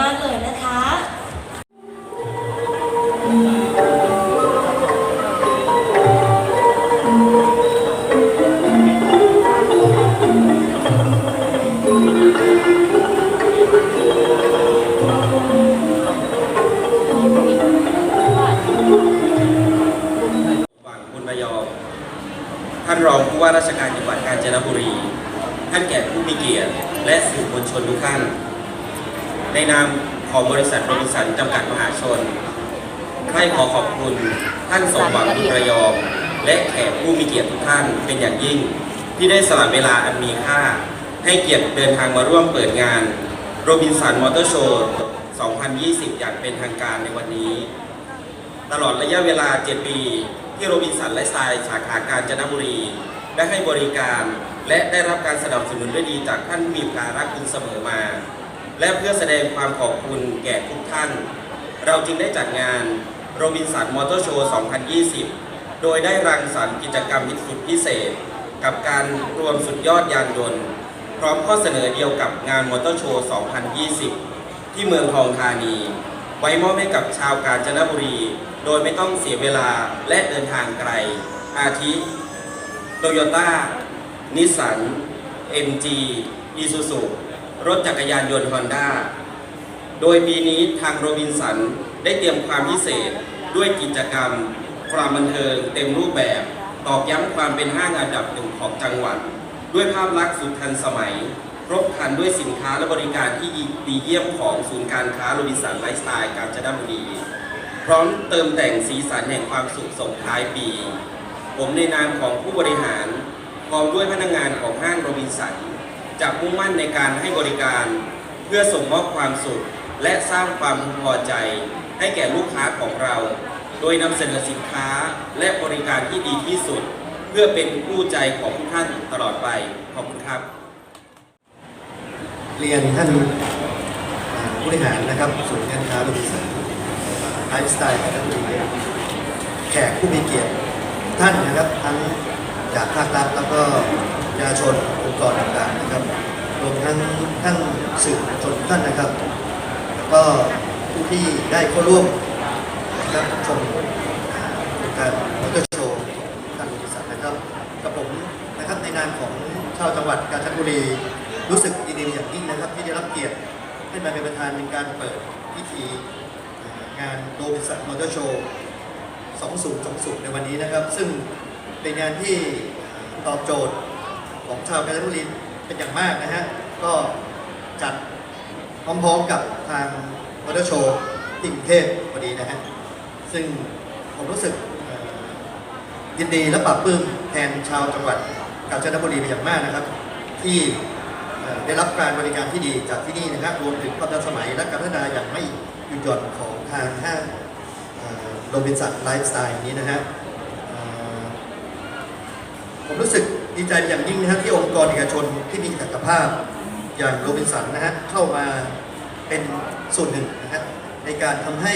มากๆเลยนะคะหวังบุญระยองท่านรองผู้ว่าราชการจังหวัดกาญจนบุรี ท่านแก่ผู้มีเกียรติ และสื่อมวลชนทุกท่าน ในนามของบริษัทโรบินสันจำกัดมหาชนใครขอขอบคุณท่านสมหวังบุญระยอง และแขกผู้มีเกียรติทุกท่านเป็นอย่างยิ่ง ที่ได้สละเวลาอันมีค่า ให้เกียรติเดินทางมาร่วมเปิดงานโรบินสันมอเตอร์โชว์2020 อย่างเป็นทางการในวันนี้ ตลอดระยะเวลา 7 ปี ที่โรบินสันและทรายสาขาการจนบุรี ได้ให้บริการ และได้รับการสนับสนุนด้วยดีจากท่านผู้มีการรักคุณเสมอมา และเพื่อแสดงความขอบคุณแก่ทุกท่าน เราจึงได้จัดงานโรบินสันมอเตอร์โชว์ 2020 โดยได้รังสรรค์กิจกรรมสุดพิเศษ กับการรวมสุดยอดยานยนต์ พร้อมข้อเสนอเดียวกับงานมอเตอร์โชว์ 2020 ที่เมืองทองธานี ไว้มอบให้กับชาวกาญจนบุรี โดยไม่ต้องเสียเวลาและเดินทางไกล อาทิโตโยต้านิสสัน MG อีซูซู รถจักรยานยนต์ฮอนด้าโดยปีนี้ทางโรบินสันได้เตรียมความพิเศษด้วยกิจกรรม ความบันเทิงเต็มรูปแบบ ตอกย้ำความเป็นห้างอันดับหนึ่งของจังหวัด ด้วยภาพลักษณ์สุดทันสมัย ครบครันด้วยสินค้าและบริการที่ดีเยี่ยมของศูนย์การค้าโรบินสันไลฟ์สไตล์กาญจนบุรีพร้อมเติมแต่งสีสันแห่งความสุขส่งท้ายปี ผมในนามของผู้บริหารพร้อมด้วยพนักงานของห้างโรบินสัน จะมุ่งมั่นในการให้บริการ เพื่อส่งมอบความสุข และสร้างความพึงพอใจ ให้แก่ลูกค้าของเรา โดยนำเสนอสินค้าและบริการที่ดีที่สุด เพื่อเป็นคู่ใจของทุกท่านตลอดไป ขอบคุณครับ เรียนท่านผู้บริหารนะครับศูนย์การค้าโรบินสันไลฟ์สไตล์การบุรีแขกผู้มีเกียรติท่านนะครับทั้งจากภาครัฐแล้วก็ ประชาชนองค์กรต่างๆนะครับรวมทั้งท่านสื่อชนทุกท่านนะครับแล้วก็ผู้ที่ได้เข้าร่วมนะครับชมอ่าโครงการมอเตอร์โชว์ทานโรบินสันนะครับกับผมนะครับในนามของชาวจังหวัดกาญจนบุรี รู้สึกยินดีอย่างยิ่งนะครับ ที่ได้รับเกียรติให้มาเป็นประธานในการเปิดพิธีงานโรบิสันมอเตอร์โชว์2020 ในวันนี้นะครับ ซึ่งเป็นงานที่ตอบโจทย์ ของชาวกาญจนบุรีเป็นอย่างมากนะฮะ ก็จัดพร้อมๆกับทางมอเตอร์โชว์ที่กรุงเทพพอดีนะฮะ ซึ่งผมรู้สึกยินดีและปรับปลื้มแทนชาวจังหวัดกาญจนบุรีเป็นอย่างมากนะครับ ที่ได้รับการบริการที่ดีจากที่นี่นะครับรวมถึงความทันสมัยและการพัฒนาอย่างไม่หยุดหย่อนของทางห้างโรบินสันไลฟ์สไตล์นี้นะฮะผมรู้สึก ดีใจอย่างยิ่งนะครับที่องค์กรเอกชนที่มีศักยภาพ อย่างโรบินสันนะฮะเข้ามาเป็นส่วนหนึ่งนะฮะในการทำให้